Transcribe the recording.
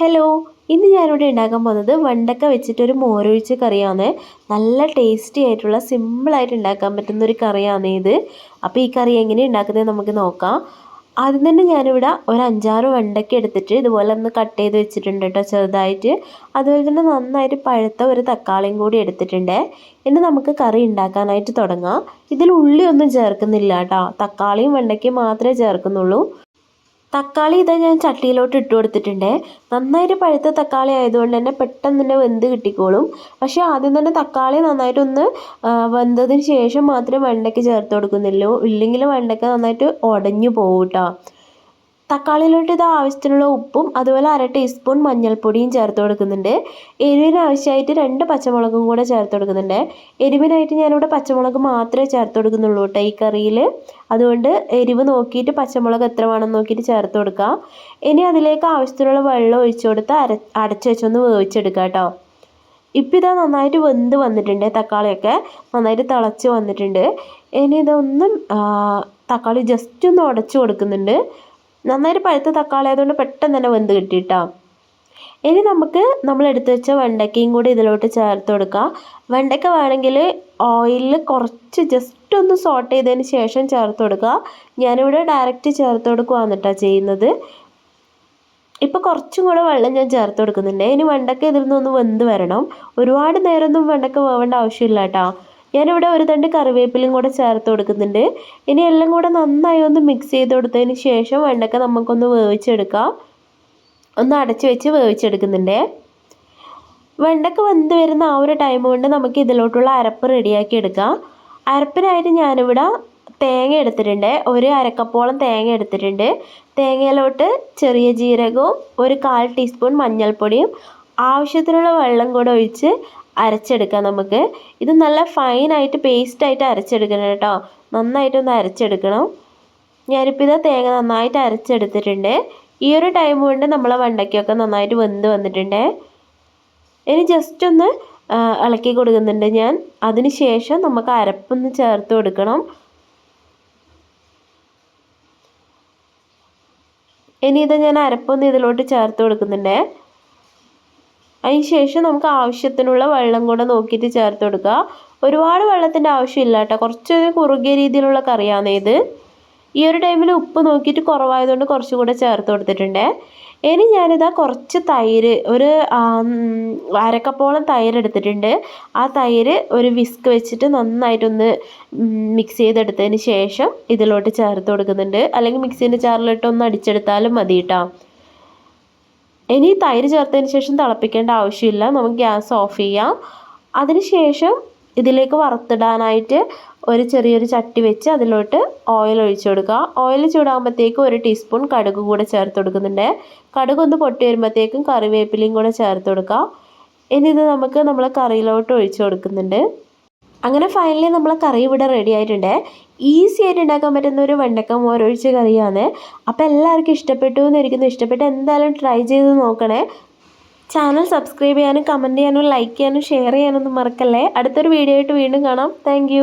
Hello ഇന്ന് ഞാനിവിടെ ഉണ്ടാക്കാൻ പോകുന്നത് വെണ്ടക്ക വെച്ചിട്ടൊരു മോരൊഴിച്ച കറിയാണ്. നല്ല ടേസ്റ്റി ആയിട്ടുള്ള സിമ്പിളായിട്ട് ഉണ്ടാക്കാൻ പറ്റുന്ന ഒരു കറിയാണ് ഇത്. അപ്പോൾ ഈ കറി എങ്ങനെ ഉണ്ടാക്കുന്നത് നമുക്ക് നോക്കാം. ആദ്യം തന്നെ ഞാനിവിടെ ഒരു അഞ്ചാറ് വെണ്ടയ്ക്ക എടുത്തിട്ട് ഇതുപോലെ ഒന്ന് കട്ട് ചെയ്ത് വെച്ചിട്ടുണ്ട് കേട്ടോ ചെറുതായിട്ട്. അതുപോലെ തന്നെ നന്നായിട്ട് പഴുത്ത ഒരു തക്കാളിയും കൂടി എടുത്തിട്ടുണ്ട്. ഇനി നമുക്ക് കറി ഉണ്ടാക്കാനായിട്ട് തുടങ്ങാം. ഇതിൽ ഉള്ളി ഒന്നും ചേർക്കുന്നില്ല കേട്ടോ. തക്കാളിയും വെണ്ടയ്ക്കയും മാത്രമേ ചേർക്കുന്നുള്ളൂ. തക്കാളി ഇതാ ഞാൻ ചട്ടിയിലോട്ട് ഇട്ട് കൊടുത്തിട്ടുണ്ട്. നന്നായിട്ട് പഴുത്ത തക്കാളി ആയതുകൊണ്ട് തന്നെ പെട്ടെന്ന് തന്നെ വെന്ത് കിട്ടിക്കോളും. പക്ഷേ ആദ്യം തന്നെ തക്കാളി നന്നായിട്ടൊന്ന് വെന്തതിന് ശേഷം മാത്രമേ വെണ്ടയ്ക്ക് ചേർത്ത് കൊടുക്കുന്നുള്ളൂ. ഇല്ലെങ്കിൽ വെണ്ടയ്ക്ക നന്നായിട്ട് ഉടഞ്ഞു പോകും കേട്ടോ തക്കാളിയിലോട്ട് ഇത് ആവശ്യത്തിനുള്ള ഉപ്പും അതുപോലെ അര ടീസ്പൂൺ മഞ്ഞൾപ്പൊടിയും ചേർത്ത് കൊടുക്കുന്നുണ്ട്. എരിവിന് ആവശ്യമായിട്ട് രണ്ട് പച്ചമുളകും കൂടെ ചേർത്ത് കൊടുക്കുന്നുണ്ട്. എരിവിനായിട്ട് ഞാനിവിടെ പച്ചമുളക് മാത്രമേ ചേർത്ത് കൊടുക്കുന്നുള്ളൂ കേട്ടോ ഈ കറിയിൽ അതുകൊണ്ട് എരിവ് നോക്കിയിട്ട് പച്ചമുളക് എത്ര വേണമെന്ന് നോക്കിയിട്ട് ചേർത്ത് കൊടുക്കുക ഇനി അതിലേക്ക് ആവശ്യത്തിനുള്ള വെള്ളം ഒഴിച്ചു കൊടുത്ത് അര അടച്ചു വെച്ചൊന്ന് വേവിച്ചെടുക്കുക കേട്ടോ. ഇപ്പം ഇതാ നന്നായിട്ട് വെന്ത് വന്നിട്ടുണ്ട് തക്കാളിയൊക്കെ. നന്നായിട്ട് തിളച്ച് വന്നിട്ടുണ്ട്. ഇനി ഇതൊന്നും തക്കാളി ജസ്റ്റ് ഒന്ന് ഉടച്ചു കൊടുക്കുന്നുണ്ട്. നന്നായിട്ട് പഴുത്ത തക്കാളി ആയതുകൊണ്ട് പെട്ടെന്ന് തന്നെ വെന്ത് കിട്ടിയിട്ടാ. ഇനി നമുക്ക് നമ്മൾ എടുത്തു വെച്ച വെണ്ടയ്ക്കയും കൂടി ഇതിലോട്ട് ചേർത്ത് കൊടുക്കുക വെണ്ടയ്ക്ക വേണമെങ്കിൽ ഓയിലിൽ കുറച്ച് ജസ്റ്റ് ഒന്ന് സോട്ട് ചെയ്തതിന് ശേഷം ചേർത്ത് കൊടുക്കുക ഞാനിവിടെ ഡയറക്റ്റ് ചേർത്ത് കൊടുക്കുകയാണ് കേട്ടോ ചെയ്യുന്നത്. ഇപ്പോൾ കുറച്ചും കൂടെ വെള്ളം ഞാൻ ചേർത്ത് കൊടുക്കുന്നുണ്ട്. ഇനി വെണ്ടയ്ക്ക ഇതിൽ നിന്നൊന്ന് വെന്ത് വരണം. ഒരുപാട് നേരമൊന്നും വെണ്ടയ്ക്ക വേവേണ്ട ആവശ്യമില്ല കേട്ടോ ഞാനിവിടെ ഒരു തണ്ട് കറിവേപ്പിലും കൂടെ ചേർത്ത് കൊടുക്കുന്നുണ്ട്. ഇനി എല്ലാം കൂടെ നന്നായി ഒന്ന് മിക്സ് ചെയ്ത് കൊടുത്തതിന് ശേഷം വെണ്ടക്ക നമുക്കൊന്ന് വേവിച്ചെടുക്കാം. ഒന്ന് അടച്ചു വെച്ച് വേവിച്ചെടുക്കുന്നുണ്ട്. വെണ്ടക്ക വെന്ത് വരുന്ന ആ ഒരു ടൈം കൊണ്ട് നമുക്ക് ഇതിലോട്ടുള്ള അരപ്പ് റെഡിയാക്കി എടുക്കാം. അരപ്പിനായിട്ട് ഞാനിവിടെ തേങ്ങ എടുത്തിട്ടുണ്ട്. ഒരു അരക്കപ്പോളം തേങ്ങ എടുത്തിട്ടുണ്ട്. തേങ്ങയിലോട്ട് ചെറിയ ജീരകവും ഒരു കാൽ ടീസ്പൂൺ മഞ്ഞൾപ്പൊടിയും ആവശ്യത്തിനുള്ള വെള്ളം കൂടെ ഒഴിച്ച് അരച്ചെടുക്കാം നമുക്ക്. ഇത് നല്ല ഫൈനായിട്ട് പേസ്റ്റായിട്ട് അരച്ചെടുക്കണം കേട്ടോ. നന്നായിട്ടൊന്ന് അരച്ചെടുക്കണം. ഞാനിപ്പോൾ ഇത് തേങ്ങ നന്നായിട്ട് അരച്ചെടുത്തിട്ടുണ്ട്. ഈ ഒരു ടൈം കൊണ്ട് നമ്മളെ വെണ്ടയ്ക്കൊക്കെ നന്നായിട്ട് വെന്ത് വന്നിട്ടുണ്ട്. ഇനി ജസ്റ്റ് ഒന്ന് ഇളക്കി കൊടുക്കുന്നുണ്ട് ഞാൻ. അതിന് ശേഷം നമുക്ക് അരപ്പൊന്ന് ചേർത്ത് കൊടുക്കണം. ഇനി ഇത് ഞാൻ അരപ്പൊന്ന് ഇതിലോട്ട് ചേർത്ത് കൊടുക്കുന്നുണ്ട്. ശേഷം നമുക്ക് ആവശ്യത്തിനുള്ള വെള്ളം കൂടെ നോക്കിയിട്ട് ചേർത്ത് കൊടുക്കുക. ഒരുപാട് വെള്ളത്തിന്റെ ആവശ്യമില്ല കേട്ടോ. കുറച്ച് കുറുകിയ രീതിയിലുള്ള കറിയാണ് ഇത്. ഈ ഒരു ടൈമിൽ ഉപ്പ് നോക്കിയിട്ട് കുറവായതുകൊണ്ട് കുറച്ചും കൂടെ ചേർത്ത് കൊടുത്തിട്ടുണ്ട്. ഇനി ഞാനിതാ കുറച്ച് തൈര് ഒരു അരക്കപ്പോളം തൈര് എടുത്തിട്ടുണ്ട്. ആ തൈര് ഒരു വിസ്ക് വെച്ചിട്ട് നന്നായിട്ടൊന്ന് മിക്സ് ചെയ്തെടുത്തതിന് ശേഷം ഇതിലോട്ട് ചേർത്ത് കൊടുക്കുന്നുണ്ട്. അല്ലെങ്കിൽ മിക്സീന്റെ ചാറിലിട്ട് ഒന്ന് അടിച്ചെടുത്താലും മതി കേട്ടോ. ഇനി തൈര് ചേർത്തതിന് ശേഷം തിളപ്പിക്കേണ്ട ആവശ്യമില്ല. നമുക്ക് ഗ്യാസ് ഓഫ് ചെയ്യാം. അതിനുശേഷം ഇതിലേക്ക് വറുത്തിടാനായിട്ട് ഒരു ചെറിയൊരു ചട്ടി വെച്ച് അതിലോട്ട് ഓയിൽ ഒഴിച്ചു കൊടുക്കുക. ഓയിൽ ചൂടാകുമ്പോഴത്തേക്കും ഒരു ടീസ്പൂൺ കടുക് കൂടെ ചേർത്ത് കൊടുക്കുന്നുണ്ട്. കടുക് ഒന്ന് പൊട്ടി വരുമ്പോഴത്തേക്കും കറിവേപ്പിലയും കൂടെ ചേർത്ത് കൊടുക്കുക. ഇനി ഇത് നമുക്ക് നമ്മൾ കറിയിലോട്ട് ഒഴിച്ചു കൊടുക്കുന്നുണ്ട്. അങ്ങനെ ഫൈനലി നമ്മൾ കറി ഇവിടെ റെഡി ആയിട്ടുണ്ട്. ഈസി ആയിട്ട് ഉണ്ടാക്കാൻ പറ്റുന്ന ഒരു വെണ്ടക്ക മോരൊഴിച്ച കറിയാണ്. അപ്പോൾ എല്ലാവർക്കും ഇഷ്ടപ്പെട്ടു എന്നിരിക്കുന്നു ഇഷ്ടപ്പെട്ട് എന്തായാലും ട്രൈ ചെയ്ത് നോക്കണേ. ചാനൽ സബ്സ്ക്രൈബ് ചെയ്യാനും കമന്റ് ചെയ്യാനും ലൈക്ക് ചെയ്യാനും ഷെയർ ചെയ്യാനൊന്നും മറക്കല്ലേ. അടുത്തൊരു വീഡിയോ ആയിട്ട് വീണ്ടും കാണാം. താങ്ക്